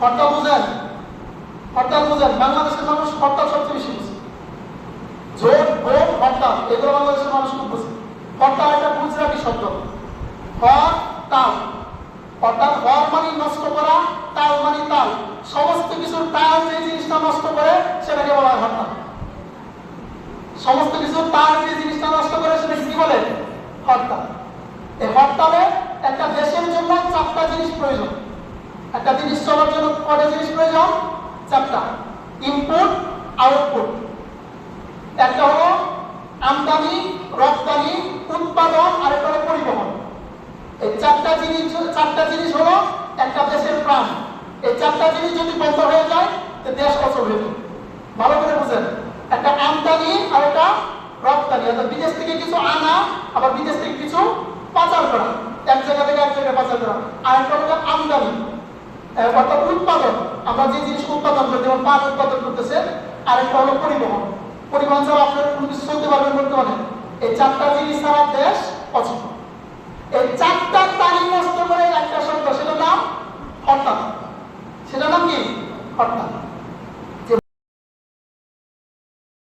হরতাল বুঝেন হরতাল বুঝেন, বাংলাদেশের মানুষ হরতাল সবচেয়ে বেশি বুঝে। জোট, ভোট, হরতাল, এগুলো বাংলাদেশের মানুষ খুব বুঝে। হরতাল একটা গুজরাটি শব্দ। হর তাল অর্থাৎ হর মানে নষ্ট করা, তাল মানে তাল। সমস্ত কিছুর তাল যে জিনিসটা নষ্ট করে, সেটাকে বলা হয় হরতাল। সমস্ত কিছু তার যে জিনিসটা নষ্ট করে সেটা কি বলে? হরতাল। এই হরতালে একটা দেশের জন্য চারটা জিনিস প্রয়োজন। একটা জিনিস চলার জন্য কয়টা জিনিস প্রয়োজন? চারটা। ইনপুট আউটপুট একটা হলো আমদানি, রপ্তানি, উৎপাদন আর একটা হলো পরিবহন। এই চারটা জিনিস চারটা জিনিস হলো একটা দেশের প্রাণ। এই চারটা জিনিস যদি বন্ধ হয়ে যায়, তো দেশ অচল হয়ে ভালো করে বুঝেন। একটা আমদানি আর একটা রপ্তানি। অর্থাৎ বিদেশ থেকে কিছু আনা, আবার বিদেশ থেকে কিছু পাচার করা। এক জায়গা থেকে এক জায়গায় পাচার করা। আর একটা হলো আমদানি। অর্থাৎ উৎপাদন, আমরা যে জিনিস উৎপাদন করি, যেমন পান উৎপাদন করতেছে আর একটা হলো পরিবহন। পরিবহন ছাড়া আপনার কোনো কিছু চলতে পারবেন বর্তমানে এই চারটা জিনিস ছাড়া দেশ অচল। এই চারটা তারিখ নষ্ট করে একটা শব্দ, সেটার নাম হরতাল। সেটার নাম কি? হরতাল।